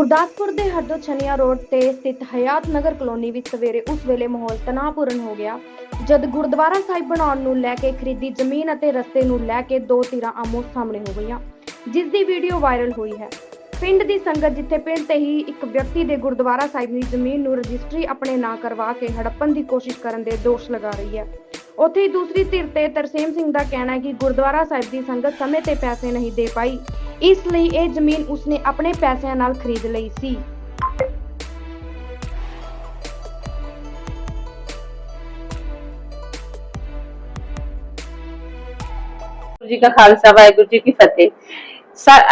ਗੁਰਦਾਸਪੁਰ ਦੇ ਹੱਦੋ ਛਨੀਆ ਰੋਡ ਤੇ ਸਥਿਤ ਹਯਾਤ ਨਗਰ ਕਲੋਨੀ ਵਿੱਚ ਸਵੇਰੇ ਉਸ ਵੇਲੇ ਮਾਹੌਲ ਤਣਾਅਪੂਰਨ ਹੋ ਗਿਆ। ਜਦ ਗੁਰਦੁਆਰਾ ਸਾਹਿਬ ਬਣਾਉਣ ਨੂੰ ਲੈ ਕੇ ਖਰੀਦੀ ਜ਼ਮੀਨ ਅਤੇ ਰਸਤੇ ਨੂੰ ਲੈ ਕੇ ਦੋ ਧਿਰਾਂ ਆਮੋ ਸਾਹਮਣੇ ਹੋ ਗਈਆਂ, ਜਿਸ ਦੀ ਵੀਡੀਓ ਵਾਇਰਲ ਹੋਈ ਹੈ। ਪਿੰਡ ਦੀ ਸੰਗਤ ਜਿੱਥੇ ਪਿੰਡ ਤੇ ਹੀ ਇੱਕ ਵਿਅਕਤੀ ਦੇ ਗੁਰਦੁਆਰਾ ਸਾਹਿਬ ਦੀ ਜ਼ਮੀਨ ਨੂੰ ਰਜਿਸਟਰੀ ਆਪਣੇ ਨਾਂ ਕਰਵਾ ਕੇ ਹੜੱਪਣ ਦੀ ਕੋਸ਼ਿਸ਼ ਕਰਨ ਦੇ ਦੋਸ਼ ਲਗਾ ਰਹੀ ਹੈ। ਉੱਥੇ ਹੀ ਦੂਸਰੀ ਧਿਰ ਤੇ ਤਰਸੇਮ ਸਿੰਘ ਦਾ ਕਹਿਣਾ ਹੈ ਕਿ ਗੁਰਦੁਆਰਾ ਸਾਹਿਬ ਦੀ ਸੰਗਤ ਸਮੇਂ ਤੇ ਪੈਸੇ ਨਹੀਂ ਦੇ ਪਾਈ। ਇਸ ਲਈ ਇਹ ਜ਼ਮੀਨ ਉਸਨੇ ਆਪਣੇ ਪੈਸਿਆਂ ਨਾਲ ਖਰੀਦ ਲਈ ਸੀ। ਜੀ ਕਾ ਖਾਲਸਾ, ਵਾਹਿਗੁਰੂ ਜੀ ਕੀ ਫਤਿਹ।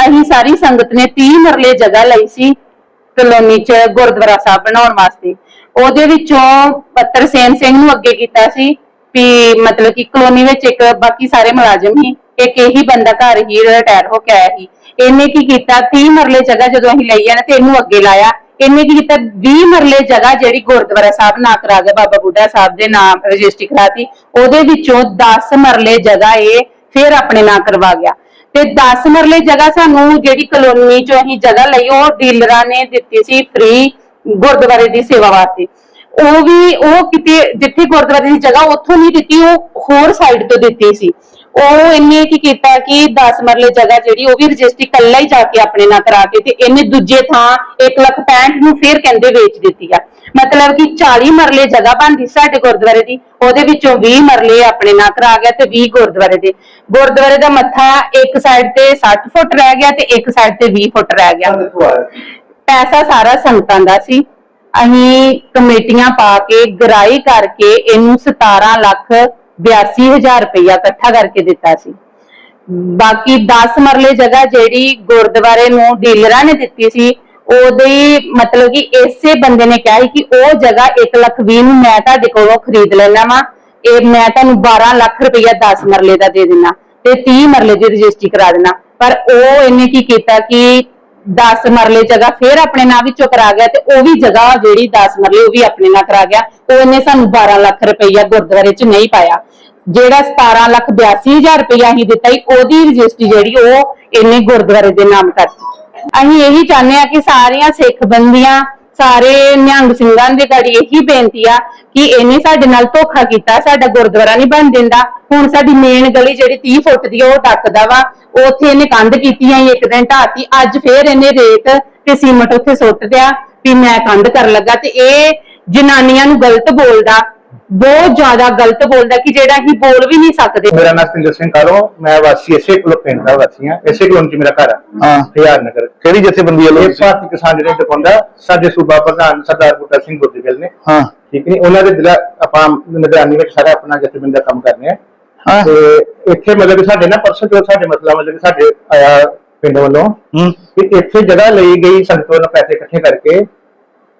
ਅਸੀਂ ਸਾਰੀ ਸੰਗਤ ਨੇ 30 ਮਰਲੇ ਜਗ੍ਹਾ ਲਈ ਸੀ, ਕਲੋਨੀ ਚ, ਗੁਰਦੁਆਰਾ ਸਾਹਿਬ ਬਣਾਉਣ ਵਾਸਤੇ। ਉਹਦੇ ਵਿੱਚੋਂ ਪੱਤਰ ਸੇਨ ਸਿੰਘ ਨੂੰ ਅੱਗੇ ਕੀਤਾ ਸੀ ਵੀ ਮਤਲਬ ਕਿ ਕਲੋਨੀ ਵਿੱਚ ਇੱਕ ਬਾਕੀ ਸਾਰੇ ਮੁਲਾਜ਼ਮ ਸੀ, ਇੱਕ ਇਹੀ ਬੰਦਾ ਘਰ ਹੀ ਰਿਟਾਇਰ ਹੋ ਕੇ ਆਇਆ ਸੀ। ਇਹਨੇ ਕੀ ਕੀਤਾ? 30 ਮਰਲੇ ਜਗ੍ਹਾ ਜਦੋਂ ਅਸੀਂ ਲਈ ਆ ਨਾ ਤੇ ਇਹਨੂੰ ਅੱਗੇ ਲਾਇਆ। ਇਹਨੇ ਕੀ ਕੀਤਾ? 20 ਮਰਲੇ ਜਗ੍ਹਾ ਜਿਹੜੀ ਗੁਰਦੁਆਰਾ ਸਾਹਿਬ ਨਾਂ ਕਰਾ ਗਿਆ ਬਾਬਾ ਬੁੱਢਾ ਸਾਹਿਬ ਦੇ ਨਾਮ ਰਜਿਸਟਰੀ ਕਰਾਤੀ। ਉਹਦੇ ਵਿੱਚੋਂ 10 ਮਰਲੇ ਜਗ੍ਹਾ ਇਹ ਫਿਰ ਆਪਣੇ ਨਾਂ ਕਰਵਾ ਗਿਆ। ਤੇ 10 ਮਰਲੇ ਜਗ੍ਹਾ ਸਾਨੂੰ ਜਿਹੜੀ ਕਲੋਨੀ ਚੋਂ ਅਸੀਂ ਜਗ੍ਹਾ ਲਈ, ਉਹ ਡੀਲਰਾਂ ਨੇ ਦਿੱਤੀ ਸੀ ਫ੍ਰੀ ਗੁਰਦੁਆਰੇ ਦੀ ਸੇਵਾ ਵਾਸਤੇ। ਉਹ ਵੀ ਉਹ ਕਿਤੇ, ਜਿੱਥੇ ਗੁਰਦੁਆਰੇ ਦੀ ਜਗ੍ਹਾ ਉੱਥੋਂ ਨਹੀਂ ਦਿੱਤੀ, ਉਹ ਹੋਰ ਸਾਈਡ ਤੋਂ ਦਿੱਤੀ ਸੀ। ਉਹ ਇਹਨੇ ਕੀ ਕੀਤਾ ਕਿ 10 ਮਰਲੇ ਜਗ੍ਹਾ ਜਿਹੜੀ ਉਹ ਵੀ ਰਜਿਸਟਰੀ ਕੱਲਾ ਹੀ ਜਾ ਕੇ ਆਪਣੇ ਨਾਂ ਕਰਾ ਕੇ ਤੇ ਇਹਨੇ ਦੂਜੇ ਥਾਂ 1,65 ਨੂੰ ਫੇਰ ਕਹਿੰਦੇ ਵੇਚ ਦਿੱਤੀ ਆ। ਮਤਲਬ ਕਿ 40 ਮਰਲੇ ਜਗ੍ਹਾ ਬਣਦੀ ਸਾਡੇ ਗੁਰਦੁਆਰੇ ਦੀ ਉਹਦੇ ਵਿੱਚੋਂ 20 ਮਰਲੇ ਆਪਣੇ ਨਾਂ ਕਰਾ ਗਿਆ ਤੇ 20 ਗੁਰਦੁਆਰੇ ਦੇ। ਗੁਰਦੁਆਰੇ ਦਾ ਮੱਥਾ ਇੱਕ ਸਾਈਡ ਤੇ 60 ਫੁੱਟ ਰਹਿ ਗਿਆ ਤੇ ਇੱਕ ਸਾਈਡ ਤੇ 20 ਫੁੱਟ ਰਹਿ ਗਿਆ। ਪੈਸਾ ਸਾਰਾ ਸੰਗਤਾਂ ਦਾ ਸੀ। ਅਸੀਂ ਕਮੇਟੀਆਂ ਪਾ ਕੇ ਗਰਾਈ ਕਰਕੇ ਇਹਨੂੰ 17 ਲੱਖ 82000 ਰੁਪਇਆ ਇਕੱਠਾ ਕਰਕੇ ਦਿੱਤਾ ਸੀ। ਬਾਕੀ 10 ਮਰਲੇ ਜਗ੍ਹਾ ਜਿਹੜੀ ਗੁਰਦੁਆਰੇ ਨੂੰ ਡੀਲਰਾਂ ਨੇ ਦਿੱਤੀ ਸੀ, ਉਹਦੇ ਮਤਲਬ ਕਿ ਇਸੇ ਬੰਦੇ ਨੇ ਕਿਹਾ ਸੀ ਕਿ ਉਹ ਜਗ੍ਹਾ 1 ਲੱਖ 20 ਨੂੰ ਮੈਂ ਤੁਹਾਡੇ ਕੋਲੋਂ ਖਰੀਦ ਲੈਣਾ ਵਾ। ਇਹ ਮੈਂ ਤੁਹਾਨੂੰ 12 ਲੱਖ ਰੁਪਇਆ 10 ਮਰਲੇ ਦਾ ਦੇ ਦੇਣਾ ਤੇ 30 ਮਰਲੇ ਦੀ ਰਜਿਸਟਰੀ ਕਰਾ ਦੇਣਾ ਪਰ ਉਹ ਇਹਨੇ ਕੀ ਕੀਤਾ ਕਿ 10 ਮਰਲੇ ਜਗ੍ਹਾ ਫੇਰ ਆਪਣੇ ਨਾਂ ਵਿੱਚੋਂ ਕਰਾ ਗਿਆ ਤੇ ਉਹ ਵੀ ਜਗ੍ਹਾ ਜਿਹੜੀ 10 ਮਰਲੇ ਉਹ ਵੀ ਆਪਣੇ ਨਾਂ ਕਰਾ ਗਿਆ ਉਹ ਇਹਨੇ ਸਾਨੂੰ 12 ਲੱਖ ਰੁਪਈਆ ਗੁਰਦੁਆਰੇ 'ਚ ਨਹੀਂ ਪਾਇਆ। ਜਿਹੜਾ 17 ਲੱਖ 82000 ਰੁਪਈਆ ਅਸੀਂ ਦਿੱਤਾ ਸੀ, ਉਹਦੀ ਰਜਿਸਟਰੀ ਜਿਹੜੀ ਉਹ ਇਹਨੇ ਗੁਰਦੁਆਰੇ ਦੇ ਨਾਮ ਕਰਤੀ। ਅਸੀਂ ਇਹੀ ਚਾਹੁੰਦੇ ਆ ਕਿ ਸਾਰੀਆਂ ਸਿੱਖ ਬੰਦੀਆਂ ਸਾਰੇ ਨਿਹੰਗ ਸਿੰਘਾਂ ਦੇ ਗਾੜੀ ਇਹੀ ਬੇਨਤੀ ਆ ਕਿ ਇਹਨੇ ਸਾਡੇ ਨਾਲ ਧੋਖਾ ਕੀਤਾ ਸਾਡਾ ਗੁਰਦੁਆਰਾ ਨਹੀਂ ਬਣ ਦਿੰਦਾ। ਹੁਣ ਸਾਡੀ ਮੇਨ ਗਲੀ ਜਿਹੜੀ 30 ਫੁੱਟ ਦੀ ਆ, ਉਹ ਟੱਕਦਾ ਵਾ। ਉੱਥੇ ਇਹਨੇ ਕੰਧ ਕੀਤੀ ਆ ਇੱਕ ਦਿਨ ਢਾਤੀ। ਅੱਜ ਫੇਰ ਇਹਨੇ ਰੇਤ ਤੇ ਸੀਮਟ ਉੱਥੇ ਸੁੱਟ ਦਿਆ ਵੀ ਮੈਂ ਕੰਧ ਕਰਨ ਲੱਗਾ ਤੇ ਇਹ ਜਨਾਨੀਆਂ ਨੂੰ ਗਲਤ ਬੋਲਦਾ। ਬਹੁਤ ਜ਼ਿਆਦਾ ਗਲਤ ਬੋਲਦਾ ਕਿ ਜਿਹੜਾ ਅਸੀਂ ਬੋਲ ਵੀ ਨਹੀਂ ਸਕਦੇ। ਮੇਰਾ ਨਾਮ ਸਤਿੰਦਰ ਸਿੰਘ ਕਾਲੋ ਮੈਂ ਵਾਸੀ ਇਸੇ ਕੋਲ ਪਿੰਡ ਦਾ ਵਾਸੀ ਹਾਂ ਇਸੇ ਕੋਲ ਚ ਮੇਰਾ ਘਰ ਆ ਹਾਂ। ਹਜ਼ਾਰ ਨਗਰ। ਕਿਹੜੀ ਜਥੇਬੰਦੀ ਵੱਲੋਂ? ਇਹ ਭਾਰਤੀ ਕਿਸਾਨ ਜਿਹੜੇ ਟਪੰਦਾ ਸਾਡੇ ਸੂਬਾ ਪ੍ਰਧਾਨ ਸਰਦਾਰ ਬੁੱਟਾ ਸਿੰਘ ਗੁਰਦੇਵਲ ਨੇ। ਹਾਂ। ਠੀਕ ਨੇ ਉਹਨਾਂ ਦੇ ਦਿਲਾ ਆਪਾਂ ਨਿਗਰਾਨੀ ਵਿੱਚ ਸਾਰਾ ਆਪਣਾ ਜਥੇਬੰਦੀ ਦਾ ਕੰਮ ਕਰਨੇ ਆ। ਹਾਂ। ਤੇ ਇੱਥੇ ਮਤਲਬ ਕਿ ਸਾਡੇ ਨਾ ਪਰਸੋਂ ਤੋਂ ਸਾਡੇ ਮਸਲਾ ਮਤਲਬ ਕਿ ਸਾਡੇ ਆਇਆ ਪਿੰਡ ਵੱਲੋਂ ਹੂੰ। ਕਿ ਇੱਥੇ ਜਗ੍ਹਾ ਲਈ ਗਈ ਸੰਗਤ ਵੱਲੋਂ ਪੈਸੇ ਇਕੱਠੇ ਕਰਕੇ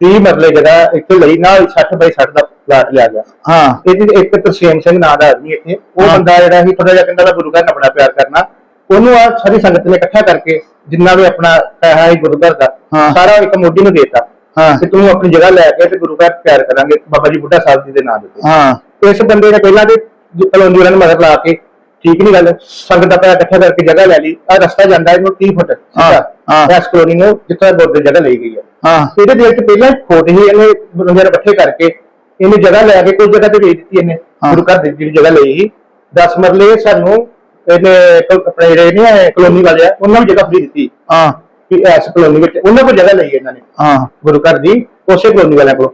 30 ਮਰਲੇ ਜਗ੍ਹਾ ਇੱਥੇ ਲਈ ਨਾਲ 60 ਬਾਈ 60 ਦਾ ਪਲਾਟ ਲਿਆ ਗਿਆ। ਹਾਂ। ਇਹਦੀ ਇੱਕ ਤਰਸੇਮ ਸਿੰਘ ਨਾਂ ਦਾ ਆਦਮੀ ਇੱਥੇ। ਉਹ। ਬੰਦਾ ਜਿਹੜਾ ਸੀ ਥੋੜਾ ਜਿਹਾ ਕਹਿੰਦਾ ਮੈਂ ਗੁਰੂ ਘਰ ਨਾਲ ਬੜਾ ਪਿਆਰ ਕਰਨਾ। ਉਹਨੂੰ ਆ ਸਾਰੀ ਸੰਗਤ ਨੇ ਇਕੱਠਾ ਕਰਕੇ ਜਿੰਨਾ ਵੀ ਆਪਣਾ ਪੈਸਾ ਹੈ ਗੁਰੂ ਘਰ ਦਾ। ਸਾਰਾ ਇੱਕ ਮੋਢੀ ਨੂੰ ਦੇਤਾ ਹਾਂ। ਕਿ ਤੂੰ ਆਪਣੀ ਜਗ੍ਹਾ ਲੈ ਕੇ ਤੇ ਗੁਰੂ ਘਰ ਪਿਆਰ ਕਰਾਂਗੇ। ਬਾਬਾ ਜੀ ਬੁੱਢਾ ਸਾਹਿਬ ਜੀ ਦੇ ਨਾਮ ਤੇ ਹਾਂ। ਇਸ ਬੰਦੇ ਨੇ ਪਹਿਲਾਂ ਦੇ ਵਾਲਿਆਂ ਨੂੰ ਮਦਦ ਲਾ ਕੇ ਠੀਕ ਨਹੀਂ ਗੱਲ ਸੰਗਤ ਦਾ ਪੈਸਾ ਇਕੱਠਾ ਕਰਕੇ ਜਗ੍ਹਾ ਲੈ ਲਈ। ਆ ਰਸਤਾ ਜਾਂਦਾ ਇਹਨੂੰ 30 ਫੁੱਟ ਹਾਂ, ਇਸ ਕਲੋਨੀ ਨੂੰ ਜਿੱਥੇ ਗੁਰਦੇ ਜਗ੍ਹਾ ਲਈ ਗਈ ਹੈ ਹਾਂ। ਇਹਦੇ ਦਿਲ ਚ ਪਹਿਲਾਂ ਖੋਟ ਹੀ ਇਹਨੇ ਬੰਦੇ ਨੇ ਇਕੱਠੇ ਕਰਕੇ ਇਹਨੇ ਜਗ੍ਹਾ ਲੈ ਕੇ ਕੋਈ ਜਗ੍ਹਾ ਤੇ ਵੇਚ ਦਿੱਤੀ ਇਹਨੇ ਹਾਂ। ਗੁਰੂ ਘਰ ਦੀ ਜਿਹੜੀ ਜਗ੍ਹਾ ਲਈ ਸੀ। 10 ਮਰਲੇ ਸਾਨੂੰ ਇਹਨੇ ਕ- ਆਪਣੇ ਜਿਹੜੇ ਨੇ ਕਲੋਨੀ ਵਾਲੇ ਆ ਉਹਨਾਂ ਨੂੰ ਜਗ੍ਹਾ ਫਰੀ ਦਿੱਤੀ। ਹਾਂ। ਕਿ ਇਸ ਕਲੋਨੀ ਵਿੱਚ ਉਹਨਾਂ ਕੋਲ ਜਗ੍ਹਾ ਲਈ ਇਹਨਾਂ ਨੇ ਹਾਂ। ਗੁਰੂ ਘਰ ਦੀ ਉਸੇ ਕਲੋਨੀ ਵਾਲਿਆਂ ਕੋਲ।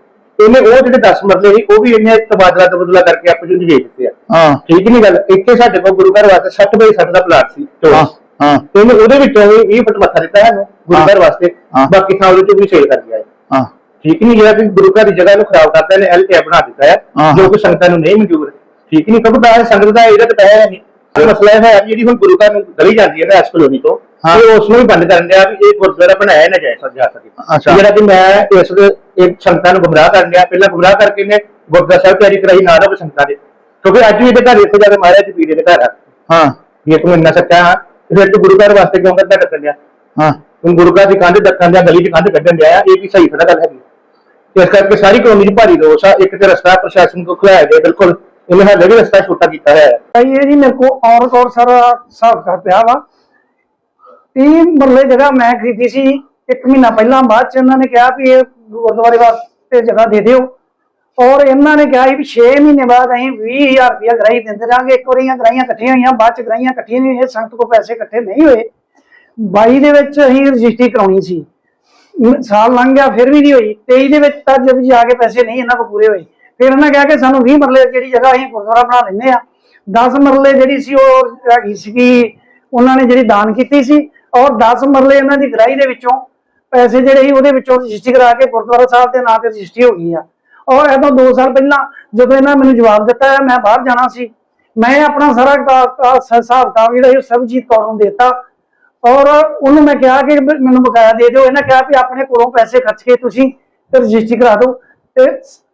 ਇਹਨੇ ਉਹ ਜਿਹੜੇ 10 ਮਰਲੇ ਸੀ ਉਹ ਵੀ ਇਹਨੇ ਤਬਾਦਲਾ ਤਬਦਲਾ ਕਰਕੇ ਆਪਸ ਵਿੱਚ ਵੇਚ ਦਿੱਤੇ ਆ। ਹਾਂ। ਠੀਕ ਨਹੀਂ ਗੱਲ? ਇੱਥੇ ਸਾਡੇ ਕੋਲ ਗੁਰੂ ਘਰ ਵਾਸਤੇ 60 ਬਾਈ 60 ਦਾ ਪਲਾਟ ਸੀ ਚੌੜਾ। ਹਾਂ ਹਾਂ। ਇਹਨੇ ਉਹਦੇ ਵਿੱਚੋਂ ਵੀ 20 ਫੁੱਟ ਮੱਥਾ ਦਿੱਤਾ ਸਾਨੂੰ ਗੁਰੂ ਹਾਂ। ਘਰ ਵਾਸਤੇ। ਹਾਂ। ਬਾਕੀ ਥਾਂ ਉਹਦੇ ਚੋਂ ਵੀ ਸੇਲ ਕਰ ਗਿਆ ਹਾਂ। ਠੀਕ ਨਹੀਂ ਜਿਹੜਾ ਕਿ ਗੁਰੂ ਘਰ ਦੀ ਜਗ੍ਹਾ ਨੂੰ ਖਰਾਬ ਕਰਦਾ ਨੇ ਐਲਟੀ ਬਣਾ ਦਿੱਤਾ ਹੈ। ਹਾਂ। ਜੋ ਕਿ ਸੰਗਤਾਂ ਨੂੰ ਨਹੀਂ ਮਨਜ਼ੂਰ ਠੀਕ ਨਹੀਂ ਕਬੂਤਾ ਹੈ ਸੰਗਤ ਦਾ ਇਹਦਾ ਤਾਂ ਹੈ ਨਹੀਂ। ਇਹ ਮਸਲਾ ਇਹ ਹੈ ਕਿ ਜਿਹੜੀ ਹੁਣ ਗੁਰੂ ਘਰ ਨੂੰ ਗਲੀ ਜਾਂਦੀ ਹੈ ਨਾ ਇਸ ਕਲੋਨੀ ਤੋਂ ਹਾਂ। ਇਹ ਉਸ ਨੂੰ ਵੀ ਬੰਦ ਕਰਨ ਦਿਆ ਵੀ ਇਹ ਗੁਰਦੁਆਰਾ ਬਣਾਇਆ ਨਾ ਜਾਏ ਜਾ ਸਕੇ। ਜਿਹੜਾ ਕਿ ਮੈਂ ਇਸ ਦੇ ਇੱਕ ਸੰਗਤਾਂ ਨੂੰ ਗੁੰਮਰਾਹ ਕਰਨ ਦਿਆ ਪਹਿਲਾਂ ਗੁੰਮਰਾਹ ਕਰਕੇ ਨੇ ਗੁਰਦੁਆਰਾ ਸਾਹਿਬ ਤਿਆਰੀ ਕਰਾਈ ਨਾ ਰਵੇ ਸੰਗਤਾਂ ਦੇ। ਕਿਉਂਕਿ ਅੱਜ ਵੀ ਇਹਦੇ ਘਰ ਇੱਥੇ ਜਾ ਕੇ ਮਹਾਰਾਜ ਜੀ ਪੀੜੇ ਦੇ ਘਰ ਆ। ਹਾਂ। ਇਹ ਤੂੰ ਇੰਨਾ ਸੱਚਾ ਹੈ ਤੇ ਫਿਰ ਤੂੰ ਗੁਰੂ ਘਰ ਵਾਸਤੇ ਕਿਉਂ ਕਰਦਾ ਡੱਕਣ ਦਿਆ? ਹਾਂ। ਹੁਣ ਗੁਰੂ ਘਰ ਦੀ ਕੰਧ ਡੱਕਣ ਦਿਆ ਗਲੀ 'ਚ ਕੰਧ ਕੱਢਣ ਦਿਆ ਇਹ ਵੀ ਸਹੀ ਥੋੜਾ ਗੱਲ ਹੈਗੀ। ਤੇ ਇਸ ਕਰਕੇ ਸਾਰੀ ਕਲੋਨੀ 'ਚ ਭਾਰੀ ਰੋਸ ਆ। ਇੱਕ ਤੇ ਰਸਤਾ ਪ੍ਰਸ਼ਾਸਨ ਕੋ ਖੁਲਾਇਆ ਗਿਆ ਬਿਲਕੁਲ। ਇਹਨੇ ਹਾਲੇ ਵੀ ਰਸਤਾ ਛੋਟਾ ਕੀਤਾ ਹੋਇਆ ਹੈ। ਭਾਈ, ਇਹ ਜੀ ਮੇਰੇ ਕੋ ਔਰ ਔਰ ਸਾਰਾ ਹਿਸਾਬ ਕਰ ਪਿਆ ਵਾ। 30 ਮਰਲੇ ਜਗ੍ਹਾ ਮੈਂ ਖਰੀਦੀ ਸੀ ਇੱਕ ਮਹੀਨਾ ਪਹਿਲਾਂ। ਬਾਅਦ ਚ ਇਹਨਾਂ ਨੇ ਕਿਹਾ ਵੀ ਇਹ ਗੁਰਦੁਆਰੇ ਵਾਸਤੇ ਜਗ੍ਹਾ ਦੇ ਦਿਓ। ਔਰ ਇਹਨਾਂ ਨੇ ਕਿਹਾ ਵੀ 6 ਮਹੀਨੇ ਬਾਅਦ ਅਸੀਂ 20000 ਰੁਪਇਆ ਗ੍ਰਾਈ ਦਿੰਦੇ ਰਾਂਗੇ ਇੱਕ ਵਾਰੀਆਂ ਗ੍ਰਾਈਆਂ ਇਕੱਠੀਆਂ ਹੋਈਆਂ, ਬਾਅਦ ਚ ਗ੍ਰਾਈਆਂ ਇਕੱਠੀਆਂ ਨਹੀਂ ਹੋਈਆਂ ਸੰਗਤ ਕੋ ਪੈਸੇ ਇਕੱਠੇ ਨਹੀਂ ਹੋਏ। 22 ਦੇ ਵਿੱਚ ਅਸੀਂ ਰਜਿਸਟਰੀ ਕਰਾਉਣੀ ਸੀ। ਸਾਲ ਲੰਘ ਗਿਆ, ਫਿਰ ਵੀ ਨਹੀਂ ਹੋਈ। 23 ਦੇ ਵਿੱਚ ਤਾਂ ਜਦ ਜਾ ਕੇ ਪੈਸੇ ਨਹੀਂ, ਇਹਨਾਂ ਕੋ ਪੂਰੇ ਹੋਏ। ਫਿਰ ਇਹਨਾਂ ਕਿਹਾ ਕਿ ਸਾਨੂੰ 20 ਮਰਲੇ ਜਿਹੜੀ ਜਗ੍ਹਾ ਅਸੀਂ ਗੁਰਦੁਆਰਾ ਬਣਾ ਲੈਂਦੇ ਆ 10 ਮਰਲੇ ਜਿਹੜੀ ਸੀ ਉਹ ਹੈਗੀ ਸੀਗੀ, ਉਹਨਾਂ ਨੇ ਜਿਹੜੀ ਦਾਨ ਕੀਤੀ ਸੀ। ਔਰ 10 ਮਰਲੇ ਇਹਨਾਂ ਦੀ ਗ੍ਰਾਹੀ ਦੇ ਵਿੱਚੋਂ ਪੈਸੇ ਜਿਹੜੇ ਸੀ, ਉਹਦੇ ਵਿੱਚੋਂ ਰਜਿਸਟਰੀ ਕਰਾ ਕੇ ਗੁਰਦੁਆਰਾ ਸਾਹਿਬ ਦੇ ਨਾਂ ਤੇ ਰਜਿਸਟਰੀ ਹੋ ਗਈ ਆ। ਔਰ ਇਹ ਤੋਂ 2 ਸਾਲ ਪਹਿਲਾਂ ਜਦੋਂ ਇਹਨਾਂ ਮੈਨੂੰ ਜਵਾਬ ਦਿੱਤਾ ਹੈ ਮੈਂ ਬਾਹਰ ਜਾਣਾ ਸੀ। ਮੈਂ ਆਪਣਾ ਸਾਰਾ ਹਿਸਾਬ ਕਿਤਾਬ ਜਿਹੜਾ ਸੀ ਉਹ ਸਰਬਜੀਤ ਕੌਰ ਨੂੰ ਦਿੱਤਾ। ਔਰ ਉਹਨੂੰ ਮੈਂ ਕਿਹਾ ਕਿ ਮੈਨੂੰ ਬਕਾਇਆ ਦੇ ਦਿਓ। ਇਹਨਾਂ ਕਿਹਾ ਵੀ ਆਪਣੇ ਕੋਲੋਂ ਪੈਸੇ ਖਰਚ ਕੇ ਤੁਸੀਂ ਰਜਿਸਟਰੀ ਕਰਾ ਦਿਓ। ਤੇ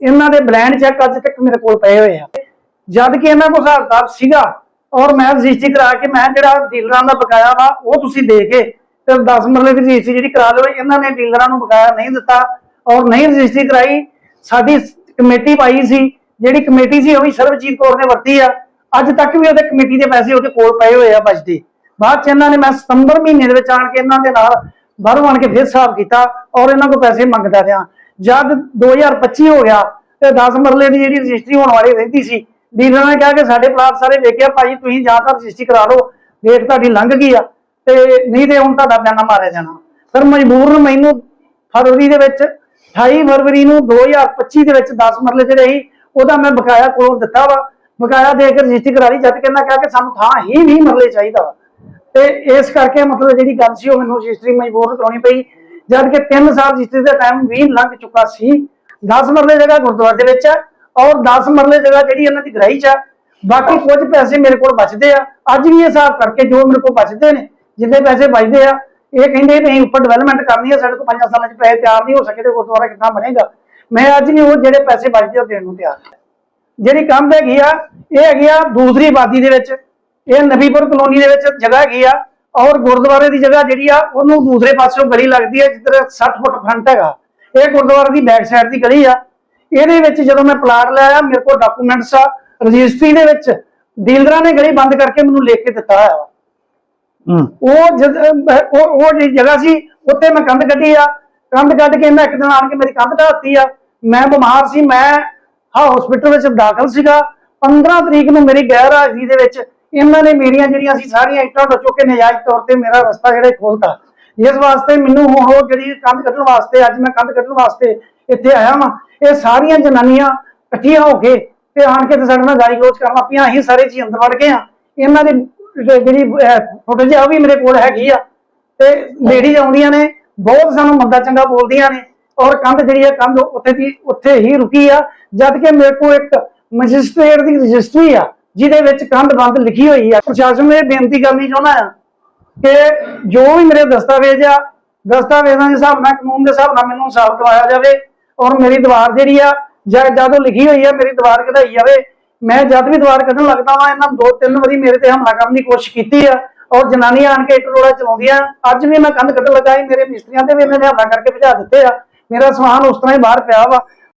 ਇਹਨਾਂ ਦੇ ਬਲੈਂਡ ਚੈੱਕ ਅੱਜ ਤੱਕ ਮੇਰੇ ਕੋਲ ਪਏ ਹੋਏ ਆ। ਜਦ ਕਿ ਇਹਨਾਂ ਕੋਲ ਹਿਸਾਬ ਕਿਤਾਬ ਸੀਗਾ ਔਰ ਮੈਂ ਰਜਿਸਟਰੀ ਕਰਾ ਕੇ ਮੈਂ ਜਿਹੜਾ ਡੀਲਰਾਂ ਦਾ ਬਕਾਇਆ ਵਾ, ਉਹ ਤੁਸੀਂ ਦੇ ਕੇ ਤੇ 10 ਮਰਲੇ ਦੀ ਰਜਿਸਟਰੀ ਜਿਹੜੀ ਕਰਾ ਲਓ ਇਹਨਾਂ ਨੇ ਡੀਲਰਾਂ ਨੂੰ ਬਕਾਇਆ ਨਹੀਂ ਦਿੱਤਾ ਔਰ ਨਹੀਂ ਰਜਿਸਟਰੀ ਕਰਾਈ। ਸਾਡੀ ਕਮੇਟੀ ਪਾਈ ਸੀ। ਜਿਹੜੀ ਕਮੇਟੀ ਸੀ ਉਹ ਵੀ ਸਰਬਜੀਤ ਕੌਰ ਨੇ ਵਰਤੀ ਆ। ਅੱਜ ਤੱਕ ਵੀ ਉਹਦੇ ਕਮੇਟੀ ਦੇ ਪੈਸੇ ਉਹਦੇ ਕੋਲ ਪਏ ਹੋਏ ਆ ਬਚਦੇ। ਬਾਅਦ ਚ ਇਹਨਾਂ ਨੇ ਮੈਂ ਸਤੰਬਰ ਮਹੀਨੇ ਦੇ ਵਿੱਚ ਆਣ ਕੇ ਇਹਨਾਂ ਦੇ ਨਾਲ ਬਾਹਰੋਂ ਆਣ ਕੇ ਫਿਰ ਹਿਸਾਬ ਕੀਤਾ ਔਰ ਇਹਨਾਂ ਕੋਲ ਪੈਸੇ ਮੰਗਦਾ ਰਿਹਾ। ਜਦ 2025 ਹੋ ਗਿਆ ਤੇ 10 ਮਰਲੇ ਦੀ ਜਿਹੜੀ ਰਜਿਸਟਰੀ ਹੋਣ ਵਾਲੀ ਰਹਿੰਦੀ ਸੀ, ਡੀਲਰ ਨੇ ਕਿਹਾ ਕਿ ਸਾਡੇ ਪਲਾਟ ਸਾਰੇ ਵੇਖਿਆ, ਭਾਈ ਤੁਸੀਂ ਜਾਂ ਤਾਂ ਰਜਿਸਟਰੀ ਕਰਾ ਲਓ ਡੇਟ ਤੁਹਾਡੀ ਲੰਘ ਗਈ ਆ ਤੇ ਨਹੀਂ ਤੇ ਹੁਣ ਤੁਹਾਡਾ ਬਿਆਨਾ ਮਾਰਿਆ ਜਾਣਾ। ਫਿਰ ਮਜਬੂਰਨ ਮੈਨੂੰ ਫਰਵਰੀ ਦੇ ਵਿੱਚ 28 ਫਰਵਰੀ ਨੂੰ 2025 ਦੇ ਵਿੱਚ 10 ਮਰਲੇ ਜਿਹੜੇ ਸੀ, ਉਹਦਾ ਮੈਂ ਬਕਾਇਆ ਕੋਲ ਦਿੱਤਾ ਵਾ। ਬਕਾਇਆ ਦੇ ਕੇ ਰਜਿਸਟਰੀ ਕਰਾ ਲਈ, ਜਦ ਕਿ ਇਹਨਾਂ ਕਿਹਾ ਕਿ ਸਾਨੂੰ ਥਾਂ ਹੀ 20 ਮਰਲੇ ਚਾਹੀਦਾ। ਵਾ ਤੇ ਇਸ ਕਰਕੇ ਮਤਲਬ ਜਿਹੜੀ ਗੱਲ ਸੀ ਉਹ ਮੈਨੂੰ ਰਜਿਸਟਰੀ ਮਜਬੂਰ ਕਰਾਉਣੀ ਪਈ, ਜਦ ਕਿ 3 ਸਾਲ ਰਜਿਸਟਰੀ ਦਾ ਟਾਈਮ ਵੀ ਲੰਘ ਚੁੱਕਾ ਸੀ। 10 ਮਰਲੇ ਜਗ੍ਹਾ ਗੁਰਦੁਆਰੇ ਦੇ ਵਿੱਚ ਆ ਔਰ 10 ਮਰਲੇ ਜਗ੍ਹਾ ਜਿਹੜੀ ਇਹਨਾਂ ਦੀ ਗ੍ਰਾਈ ਚ ਆ। ਬਾਕੀ ਕੁਝ ਪੈਸੇ ਮੇਰੇ ਕੋਲ ਬਚਦੇ ਆ। ਅੱਜ ਵੀ ਇਹ ਹਿਸਾਬ ਕਰਕੇ ਜੋ ਮੇਰੇ ਕੋਲ ਬਚਦੇ ਨੇ, ਜਿੰਨੇ ਪੈਸੇ ਬਚਦੇ ਆ, ਇਹ ਕਹਿੰਦੇ ਵੀ ਅਸੀਂ ਉੱਪਰ ਡਿਵੈਲਪਮੈਂਟ ਕਰਨੀ ਆ, ਸਾਡੇ ਕੋਲ 5 ਸਾਲਾਂ ਚ ਪੈਸੇ ਤਿਆਰ ਨਹੀਂ ਹੋ ਸਕੇ ਤੇ ਗੁਰਦੁਆਰਾ ਕਿੱਦਾਂ ਬਣੇਗਾ। ਮੈਂ ਅੱਜ ਵੀ ਉਹ ਜਿਹੜੇ ਪੈਸੇ ਬਚਦੇ ਉਹ ਦੇਣ ਨੂੰ ਤਿਆਰ ਜਿਹੜੀ ਕੰਧ ਹੈਗੀ ਆ, ਇਹ ਹੈਗੀ ਆ ਦੂਸਰੀ ਆਬਾਦੀ ਦੇ ਵਿੱਚ। ਇਹ ਨਬੀਪੁਰ ਕਲੋਨੀ ਦੇ ਵਿੱਚ ਜਗ੍ਹਾ ਹੈਗੀ ਆ ਔਰ ਗੁਰਦੁਆਰੇ ਦੀ ਜਗ੍ਹਾ ਜਿਹੜੀ ਆ ਉਹਨੂੰ ਦੂਸਰੇ ਪਾਸਿਓਂ ਗਲੀ ਲੱਗਦੀ ਹੈ ਜਿੱਧਰ 60 ਫੁੱਟ ਫਰੰਟ ਹੈਗਾ। ਇਹ ਗੁਰਦੁਆਰੇ ਦੀ ਬੈਕ ਸਾਈਡ ਦੀ ਗਲੀ ਆ। ਇਹਦੇ ਵਿੱਚ ਜਦੋਂ ਮੈਂ ਪਲਾਟ ਲਿਆ ਮੇਰੇ ਕੋਲ ਡਾਕੂਮੈਂਟਸ ਆ। ਰਜਿਸਟਰੀ ਦੇ ਵਿੱਚ ਡੀਲਰਾਂ ਨੇ ਗਲੀ ਬੰਦ ਕਰਕੇ ਮੈਨੂੰ ਲਿਖ ਕੇ ਦਿੱਤਾ ਹੂੰ। ਉਹ ਜਦ ਉਹ ਉਹ ਜਿਹੜੀ ਜਗ੍ਹਾ ਸੀ ਉੱਤੇ ਮੈਂ ਕੰਧ ਕੱਢੀ ਆ। ਕੰਧ ਕੱਢ ਕੇ ਇਹਨਾਂ ਇੱਕ ਦਿਨ ਆਣ ਕੇ ਮੇਰੀ ਕੰਧ ਢਾਤੀ ਆ। ਮੈਂ ਬਿਮਾਰ ਸੀ ਮੈਂ ਹਾਂ ਹਸਪੀਟਲ ਵਿੱਚ ਦਾਖਲ ਸੀਗਾ। 15 ਤਰੀਕ ਨੂੰ ਮੇਰੀ ਗੈਰ ਹਾਜ਼ਰੀ ਦੇ ਵਿੱਚ ਇਹਨਾਂ ਨੇ ਮੇਰੀਆਂ ਜਿਹੜੀਆਂ ਸੀ ਸਾਰੀਆਂ ਇੱਟਾਂ ਉੱਡ ਚੁੱਕ ਨਜਾਇਜ਼ ਤੌਰ ਤੇ ਮੇਰਾ ਰਸਤਾ ਜਿਹੜਾ ਖੋਲਤਾ ਇਸ ਵਾਸਤੇ ਮੈਨੂੰ ਹੁਣ ਉਹ ਜਿਹੜੀ ਕੰਧ ਕੱਢਣ ਵਾਸਤੇ, ਅੱਜ ਮੈਂ ਕੰਧ ਕੱਢਣ ਵਾਸਤੇ ਇੱਥੇ ਆਇਆ ਵਾਂ। ਇਹ ਸਾਰੀਆਂ ਜਨਾਨੀਆਂ ਇਕੱਠੀਆਂ ਹੋ ਕੇ ਤੇ ਆਣ ਕੇ ਤੇ ਸਾਡੇ ਨਾਲ ਗਾਲੀ ਗਲੋਚ ਕਰਨ ਲੱਗ ਅਸੀਂ ਸਾਰੇ ਜੀ ਅੰਦਰ ਵੜ ਗਏ ਆ ਇਹਨਾਂ ਦੀ ਜਿਹੜੀ ਫੁਟੇਜ ਆ ਉਹ ਵੀ ਮੇਰੇ ਕੋਲ ਹੈਗੀ ਆ। ਤੇ ਲੇਡੀਜ਼ ਆਉਂਦੀਆਂ ਨੇ, ਬਹੁਤ ਸਾਨੂੰ ਮੰਦਾ ਚੰਗਾ ਬੋਲਦੀਆਂ ਨੇ। ਔਰ ਕੰਧ ਜਿਹੜੀ ਆ, ਕੰਧ ਉੱਥੇ ਦੀ, ਉੱਥੇ ਹੀ ਰੁਕੀ ਆ। ਜਦ ਕਿ ਮੇਰੇ ਕੋਲ ਇੱਕ ਮੈਜਿਸਟ੍ਰੇਟ ਦੀ ਰਜਿਸਟਰੀ ਆ। ਜਿਹਦੇ ਵਿੱਚ ਕੰਧ ਬੰਦ ਲਿਖੀ ਹੋਈ ਆ। ਪ੍ਰਸ਼ਾਸਨ ਨੂੰ ਇਹ ਬੇਨਤੀ ਕਰਨੀ ਚਾਹੁੰਦਾ ਆ ਕਿ ਜੋ ਵੀ ਮੇਰੇ ਦਸਤਾਵੇਜ਼ ਆ, ਦਸਤਾਵੇਜ਼ਾਂ ਦੇ ਹਿਸਾਬ ਨਾਲ, ਕਾਨੂੰਨ ਦੇ ਹਿਸਾਬ ਨਾਲ ਮੈਨੂੰ ਇਨਸਾਫ ਦਿਵਾਇਆ ਜਾਵੇ ਔਰ ਮੇਰੀ ਦੀਵਾਰ ਜਿਹੜੀ ਆ ਜਦੋਂ ਲਿਖੀ ਹੋਈ ਆ, ਮੇਰੀ ਦੀਵਾਰ ਕਢਾਈ ਜਾਵੇ, ਮੈਂ ਜਦ ਵੀ ਦੀਵਾਰ ਕੱਢਣ ਲੱਗਦਾ ਵਾਂ, ਇਹਨਾਂ ਦੋ ਤਿੰਨ ਵਾਰੀ ਮੇਰੇ ਤੇ ਹਮਲਾ ਕਰਨ ਦੀ ਕੋਸ਼ਿਸ਼ ਕੀਤੀ ਆ ਔਰ ਜਨਾਨੀਆਂ ਆਣ ਕੇ ਇੱਕ ਰੋੜਾ ਚਲਾਉਂਦੀਆਂ। ਅੱਜ ਵੀ ਮੈਂ ਕੰਧ ਕੱਢਣ ਲੱਗਾ ਮੇਰੇ ਮਿਸਤਰੀਆਂ ਤੇ ਵੀ ਇਹਨਾਂ ਨੇ ਹਮਲਾ ਕਰਕੇ ਭਜਾ ਦਿੱਤੇ ਆ। ਮੇਰਾ ਸਮਾਨ ਉਸ ਤਰ੍ਹਾਂ ਹੀ ਬਾਹਰ ਪਿਆ ਵਾ।